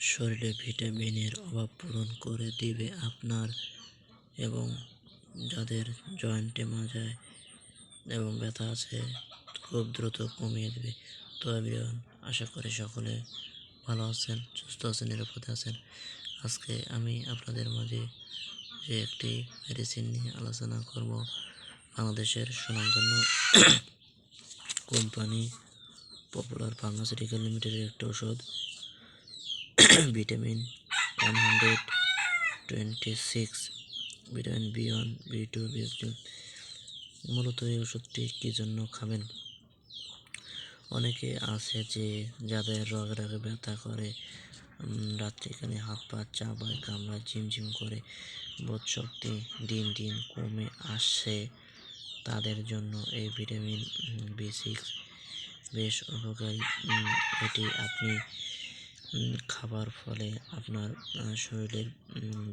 শরীরে ভিটামিনের অভাব পূরণ করে দিবে আপনার এবং যাদের জয়েন্টে মাজায় এবং ব্যথা আছে, খুব দ্রুত কমিয়ে দেবে। তো এভরিওয়ান আশা করি সকলে ভালো আছেন, সুস্থ আছেন, নিরাপদে আছেন। আজকে আমি আপনাদের মাঝে যে একটি মেডিসিন নিয়ে আলোচনা করব, বাংলাদেশের সুনামধন্য কোম্পানি পপুলার ফার্মাসিউটিক্যাল লিমিটেডের একটি ওষুধ। Vitamin one hundred twenty six vitamin B one B two B মূলত এই ওষুধটি কী জন্য খাবেন? অনেকে আছে যে যাদের রগে ব্যথা করে রাত্রিকালে হাত পা চাবায়, কামড়ায়, ঝিমঝিম করে, বোধ শক্তি দিন দিন কমে আসছে তাদের জন্য এই ভিটামিন বি সিক্স বেশ উপকারী। এটি আপনি খাবার ফলে আপনার শরীরের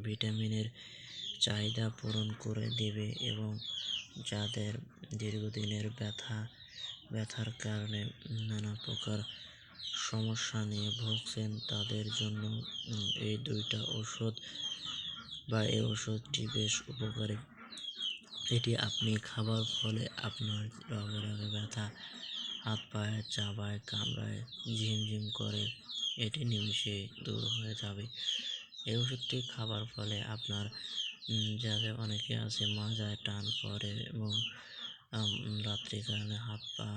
ভিটামিনের চাহিদা পূরণ করে দেবে এবং যাদের দীর্ঘদিনের ব্যথা, ব্যথার কারণে নানা প্রকার সমস্যা নিয়ে ভুগছেন, তাদের জন্য এই দুইটা ওষুধ বা এই ওষুধটি বেশ উপকারী। এটি আপনি খাবার ফলে আপনার রগে রগে ব্যথা, হাত পায়ে চাবায়, কামড়ায়, ঝিমঝিম করে এটি নিমিষে দূর হয়ে যাবে। এই ওষুধটি খাবার ফলে আপনার যাদের অনেকে আছে মাজায় টান পড়ে এবং রাত্রিকালে হাত পা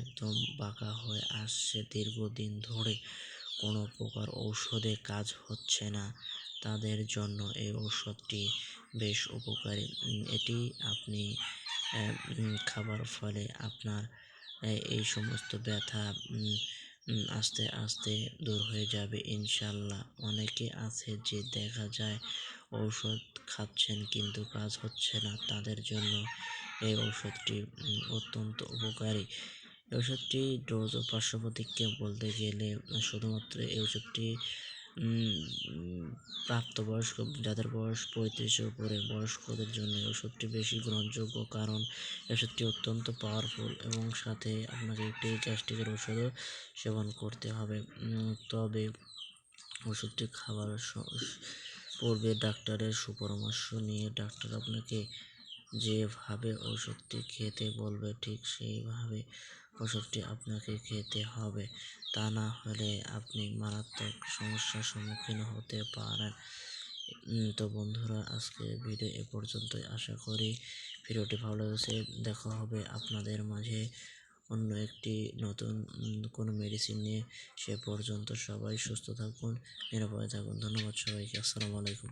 একদম বাঁকা হয়ে আসছে। দীর্ঘদিন ধরে কোনো প্রকার ঔষধে কাজ হচ্ছে না তাদের জন্য এই ঔষধটি বেশ উপকারী। এটি আপনি খাবার ফলে আপনার এই সমস্ত ব্যথা আস্তে আস্তে দূর হয়ে যাবে, ইনশাল্লাহ। অনেকে আছে যে দেখা যায় ঔষধ খাচ্ছেন কিন্তু কাজ হচ্ছে না, তাদের জন্য এই ঔষধটি অত্যন্ত উপকারী। ওষুধটি ডোজ ও পার্শ্বপ্রতিক্রিয়া বলতে গেলে, শুধুমাত্র এই ওষুধটি প্রাপ্তবয়স্ক যাদের বয়স পঁয়ত্রিশের উপরে, বয়স্কদের জন্য ওষুধটি বেশি গ্রহণযোগ্য কারণ ওষুধটি অত্যন্ত পাওয়ারফুল এবং সাথে আপনাকে একটি গ্যাস্ট্রিকের ওষুধও সেবন করতে হবে। তবে ওষুধটি খাবার পূর্বে ডাক্তারের সুপরামর্শ নিয়ে ডাক্তার আপনাকে যেভাবে ওষুধটি খেতে বলবে, ঠিক সেইভাবে ওষুধটি আপনাকে খেতে হবে। তা না হলে আপনি মারাত্মক সমস্যার সম্মুখীন হতে পারেন। তো বন্ধুরা, আজকে ভিডিও এ পর্যন্তই। আশা করি ভিডিওটি ভালো লেগেছে। দেখা হবে আপনাদের মাঝে অন্য একটি নতুন কোনো মেডিসিন নিয়ে। সে পর্যন্ত সবাই সুস্থ থাকুন, নিরাপদে থাকুন। ধন্যবাদ সবাইকে। আসসালামু আলাইকুম।